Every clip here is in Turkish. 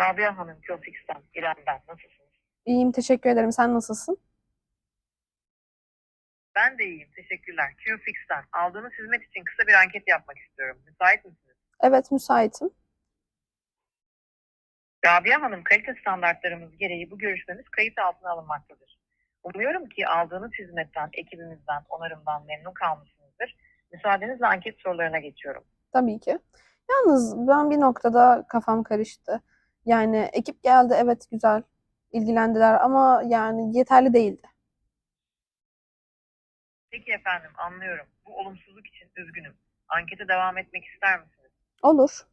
Rabia Hanım, Kiyofix'ten İrem ben. Nasılsınız? İyiyim, teşekkür ederim. Sen nasılsın? Ben de iyiyim. Teşekkürler. Kiyofix'ten aldığınız hizmet için kısa bir anket yapmak istiyorum. Müsait misiniz? Evet, müsaitim. Rabia Hanım, kalite standartlarımız gereği bu görüşmemiz kayıt altına alınmaktadır. Umuyorum ki aldığınız hizmetten, ekibimizden, onarımdan memnun kalmışsınızdır. Müsaadenizle anket sorularına geçiyorum. Tabii ki. Yalnız ben bir noktada kafam karıştı. Yani ekip geldi, evet güzel, ilgilendiler ama yani yeterli değildi. Peki efendim, anlıyorum. Bu olumsuzluk için üzgünüm. Ankete devam etmek ister misiniz? Olur.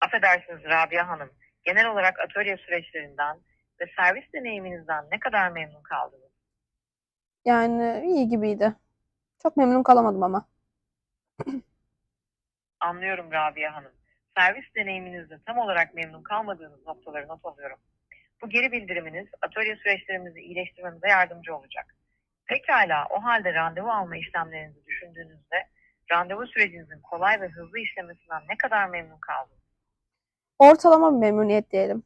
Affedersiniz Rabia Hanım. Genel olarak atölye süreçlerinden ve servis deneyiminizden ne kadar memnun kaldınız? Yani iyi gibiydi. Çok memnun kalamadım ama. Anlıyorum Rabia Hanım. Servis deneyiminizde tam olarak memnun kalmadığınız noktaları not alıyorum. Bu geri bildiriminiz atölye süreçlerimizi iyileştirmemize yardımcı olacak. Pekala o halde randevu alma işlemlerinizi düşündüğünüzde randevu sürecinizin kolay ve hızlı işlemesinden ne kadar memnun kaldınız? Ortalama bir memnuniyet diyelim.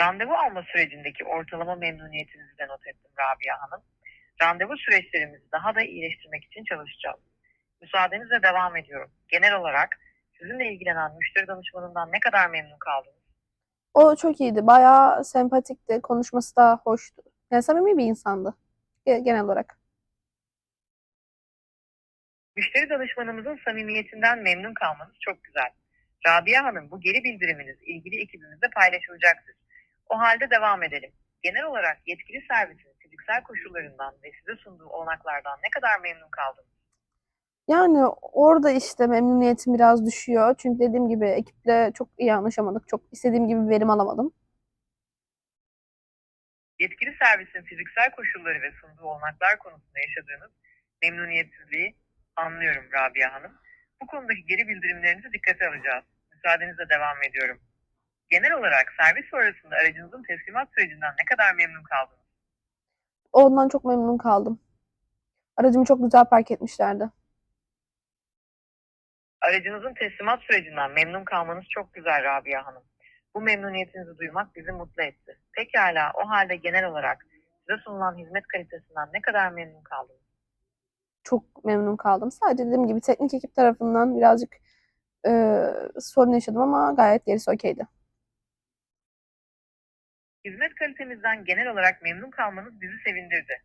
Randevu alma sürecindeki ortalama memnuniyetinizi de not ettim Rabia Hanım. Randevu süreçlerimizi daha da iyileştirmek için çalışacağız. Müsaadenizle devam ediyorum. Genel olarak sizinle ilgilenen müşteri danışmanından ne kadar memnun kaldınız? O çok iyiydi. Bayağı sempatikti. Konuşması da hoştu. Yani samimi bir insandı. Ge- Genel olarak. Müşteri danışmanımızın samimiyetinden memnun kalmanız çok güzel. Rabia Hanım bu geri bildiriminiz ilgili ekibimizde paylaşılacaktır. O halde devam edelim. Genel olarak yetkili servisin fiziksel koşullarından ve size sunduğu olanaklardan ne kadar memnun kaldınız? Yani orada işte memnuniyetim biraz düşüyor. Çünkü dediğim gibi ekiple çok iyi anlaşamadık. Çok istediğim gibi verim alamadım. Yetkili servisin fiziksel koşulları ve sunduğu olanaklar konusunda yaşadığınız memnuniyetsizliği anlıyorum Rabia Hanım. Bu konudaki geri bildirimlerinizi dikkate alacağız. Müsaadenizle devam ediyorum. Genel olarak servis sonrasında aracınızın teslimat sürecinden ne kadar memnun kaldınız? Ondan çok memnun kaldım. Aracımı çok güzel park etmişlerdi. Aracınızın teslimat sürecinden memnun kalmanız çok güzel Rabia Hanım. Bu memnuniyetinizi duymak bizi mutlu etti. Pekala o halde genel olarak size sunulan hizmet kalitesinden ne kadar memnun kaldınız? Çok memnun kaldım. Sadece dediğim gibi teknik ekip tarafından birazcık e, sorun yaşadım ama gayet gerisi okeydi. Hizmet kalitemizden genel olarak memnun kalmanız bizi sevindirdi.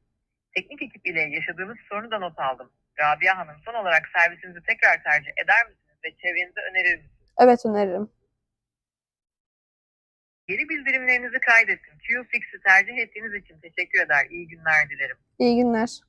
Teknik ekip ile yaşadığınız sorunu da not aldım. Rabia Hanım son olarak servisinizi tekrar tercih eder misiniz ve çevrenize önerir misiniz? Evet öneririm. Geri bildirimlerinizi kaydettim. QFix'i tercih ettiğiniz için teşekkür eder. İyi günler dilerim. İyi günler.